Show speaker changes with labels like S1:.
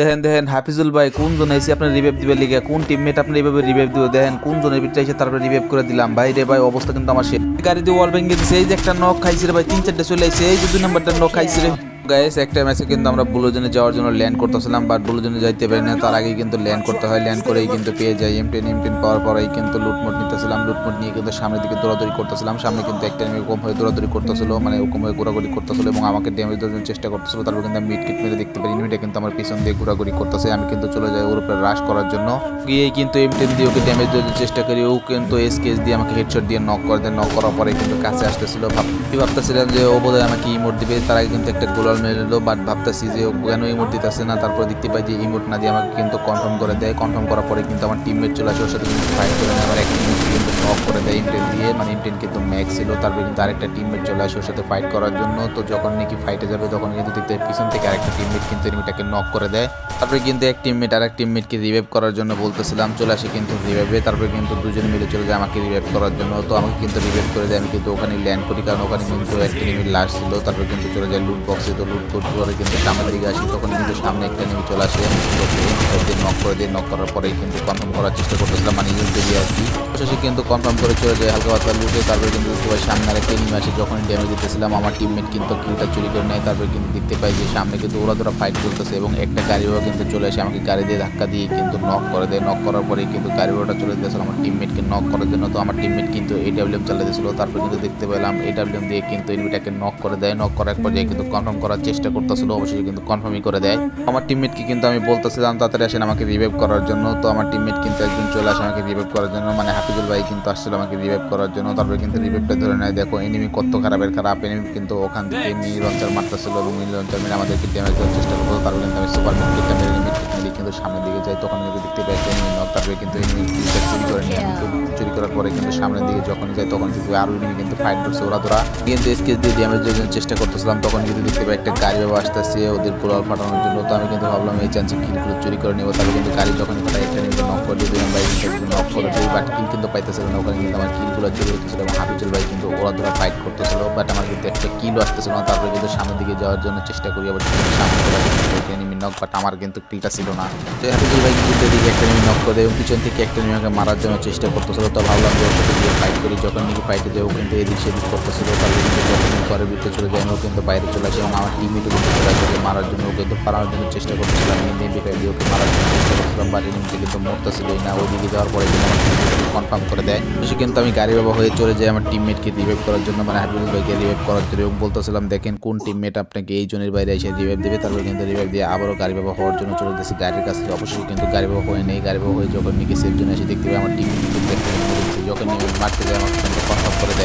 S1: দেখেন দেখেন, হাফিজুল ভাই কোন জন এসে আপনার রিভাইভ দিবে লিগে? কোন টিমমেট আপনি এইভাবে রিভাইভ দিবে? দেখেন কোন জনের ভিতরে এসে তারপরে রিভাইভ করে দিলাম। ভাই রে ভাই, অবস্থা কিন্তু আমার শেষ গাড়ি দিয়ে ওয়াল ভেঙে দিছে, এই যে একটা নক খাইছে রে ভাই, তিন চারটে চলে এসে এই যে দুই নাম্বারটা নখ খাইছে রে। গাইস একটা ম্যাচে কিন্তু আমরা ব্লুজনে যাওয়ার জন্য ল্যান্ড করতেছিলাম বাট ব্লুজনে যাইতে পারি না। তার আগে কিন্তু ল্যান্ড করতে হয়। ল্যান্ড করেই কিন্তু পেয়ে যাই। এম টেন এম টেন পাওয়ার পরেই কিন্তু লুটমুট নিতেছিলাম। লুটমুট নিয়ে কিন্তু সামনের দিকে দৌড়াদৌড়ি করতেছিলাম। সামনে কিন্তু একটা এনিমি কম হয়ে দৌড়াদৌড়ি করতেছিল মানে ওরকম হয়ে ঘোরাঘুরি করতেছিল এবং আমাকে ড্যামেজ দেওয়ার জন্য চেষ্টা করতেছিল। তারপর কিন্তু আমি মিড কিট মেরে দেখতে পারি। এনিমিটা কিন্তু আমার পিছন দিয়ে ঘোরাঘুরি করতেছে। আমি কিন্তু চলে যাই ওর উপরে রাশ করার জন্য। গিয়ে কিন্তু এম টেন দিয়ে ওকে ড্যামেজ দেওয়ার চেষ্টা করি। ও কিন্তু এস কেস দিয়ে আমাকে হেডশট দিয়ে নক করে দেয়। নক করার পরে কিন্তু কাছে আসতেছিল। ভাবতে ভাবতেছিলাম যে ও বোধহয় আমাকে ইমোট দিবে। তার আগে কিন্তু একটা গোলাল নিলো বাট ভাবতেছি যে কেন ইমোট দিতেছে না? তারপর দেখতে পাই যে ইমোট না দিয়ে আমাকে কিন্তু কনফার্ম করে দেয়। কনফার্ম করার পরে কিন্তু আমার টিমমেট চলে আসে, ওর সাথে কিন্তু ফাইট করে নেয়। আমার এক ইমোট কিন্তু নক করে দেয় ইমটেন দিয়ে। মানে ইমটেন কিন্তু ম্যাক্স ছিল তারপরে কিন্তু আরেকটা টিমমেট চলে আসে ওর সাথে ফাইট করার জন্য। তো যখন নাকি ফাইটে যাবে, তখন কিন্তু দেখতে পিছন থেকে আরেকটা টিমমেট কিন্তু এনিমিটাকে নক করে দেয়। তারপরে কিন্তু এক টিমমেট আর এক টিমমেটকে রিভাইভ করার জন্য বলতেছিলাম, চলে আসে কিন্তু রিভাইভে তারপরে কিন্তু দুজন মিলে চলে যায় আমাকে রিভাইভ করার জন্য। তো আমাকে কিন্তু রিভাইভ করে দেয়, আমি কিন্তু ওখানে ল্যান্ড করি। কারণ ওখানে কিন্তু একটা এনিমির লাশ ছিল। তারপরে কিন্তু চলে যায় লুট বক্সে তো লুট করতে করে কিন্তু সামনের দিকে আসি। তখন কিন্তু সামনে একটা এনিমি চলে আসে। নক করে দিয়ে। নক করার পরেই কিন্তু কনফার্ম করার চেষ্টা করতেছিলাম। মানে ইউজ দিয়ে আর কি। অবশেষে কিন্তু কনফার্ম করে চলে যায় হালকা পাতলা লুটে তারপরে কিন্তু পাই সামনে আরেকটা এনিমি আসে। যখন ড্যামেজ দিতেছিলাম, আমার টিমমেট কিন্তু কিলটা চুরি করে নেয়। তারপরে কিন্তু দেখতে পাই যে সামনে কিন্তু ওরা তোরা ফাইট করতেছে এবং একটা গাড়িও কিন্তু চলে আসে। আমাকে গাড়ি দিয়ে ধাক্কা দিয়ে কিন্তু নক করে দেয়। নক করার পরে কিন্তু গাড়ি ওটা চলে দিয়েছিল আমার টিমমেটকে নক করার জন্য তো আমার টিমমেট কিন্তু এডাব্লিউএম চালিয়ে দিয়েছিল। তারপর কিন্তু দেখতে পেলাম এডাব্লিউএম দিয়ে কিন্তু এনিমিটাকে নক করে দেয়। নক করার পর্যায়ে কিন্তু কনফার্ম করার চেষ্টা করতেছিল। অবশ্যই কিন্তু কনফার্মই করে দেয়। আমার টিমমেটকে কিন্তু আমি বলতেছিলাম, তাড়াতাড়ি আসেন আমাকে রিভাইভ করার জন্য। তো আমার টিমমেট কিন্তু একজন চলে আসে আমাকে রিভাইভ করার জন্য। মানে হাফিজুল ভাই কিন্তু আসছিল আমাকে রিভাইভ করার জন্য। তারপরে কিন্তু রিভাইভটা ধরে নেয়। দেখো এনিমি কত খারাপের খারাপ। এনিমি কিন্তু ওখান থেকে মিনি লঞ্চার মারতেছিল এবং মিনি লঞ্চার আমাদেরকে ড্যামেজ দেওয়ার চেষ্টা করতো তারপরে কিন্তু আমি সুপার মিটকে মেরে কিন্তু সামনের দিকে যাই, তখন কিন্তু দেখতে পাই একটা নক তারপরে কিন্তু চুরি করে নিয়ে চুরি করার পরে কিন্তু সামনের দিকে যখন যাই, তখন কিন্তু আরও এনিমি কিন্তু ফাইট করছে। ওরা তোরা কিন্তু স্কেচ দিয়ে ড্যামেজ দেওয়ার জন্য চেষ্টা করতেছিলাম, তখন কিন্তু দেখতে পাই একটা গাড়ি বাবা আসতেছে, ওদের পোলার ফাটানোর জন্য। তো আমি কিন্তু ভাবলাম, এই চান্সে কিলগুলো চুরি করে নেব। তারপরে কিন্তু গাড়ি যখন ফাটাই একটা নিয়ে নক করে দিয়ে ভাই নক করে দিই বাট কিল কিন্তু পাইতেছিল না। ওখানে কিন্তু আমার কিলগুলো চুরি হতেছিল এবং হাফিজুল ভাই কিন্তু ওরা ধরা ফাইট করতেছিল বাট আমার কিন্তু একটা কিলও আসতেছিল না। তারপরে কিন্তু সামনের দিকে যাওয়ার জন্য চেষ্টা করি, আবার সামনে নক বাট আমার কিন্তু কিলটা ছিল না। তো হাফিজুল ভাই কিন্তু এদিকে একটা নিয়ে নক করে এবং পিছন থেকে একটা নিয়ে আমাকে মারার জন্য চেষ্টা করতেছিল। তো ভাবলাম যে ওর সাথে গিয়ে ফাইট করি, যখন নাকি ফাইটে দেবো কিন্তু এদিক সেদিক করতেছিল কিন্তু যখন ঘরের ভিতরে চলে যায় ও কিন্তু বাইরে চলে আসে। এবং আমার টিমই কিন্তু চলে আসে মারার জন্য ওকে কিন্তু পারানোর জন্য চেষ্টা করতেছিলাম এমনি বেকার দিয়ে ওকে মারার জন্য চেষ্টা করছিলাম বাট এনিমিতে কিন্তু মরতেছিলই না। ওইদিকে যাওয়ার পরে কিন্তু আমার কনফার্ম করে দেয়। সে কিন্তু আমি গাড়ি বাবা হয়ে চলে যাই আমার টিমমেটকে রিভাইভ করার জন্য মানে হাবিবুল ভাইকে রিভাইভ করার জন্য। এবং বলতেছিলাম, দেখেন কোন টিমমেট আপনাকে এই জনের বাইরে এসে রিভাইভ দেবে, তারপরে কিন্তু রিভাইভ দিয়ে আবারও গাড়ি বাবা হওয়ার জন্য চলে যাচ্ছে। গাড়ির কাছে অবশ্যই কিন্তু গাড়ি বাবা হয়ে নেই। গাড়ি বাবা হয়ে যখন নাকি সেফ জন্য এসে দেখতে পাই, আমার টিম কিন্তু দেখতে যখন মারতে যায় কিন্তু কনফার্ম করে দেয়।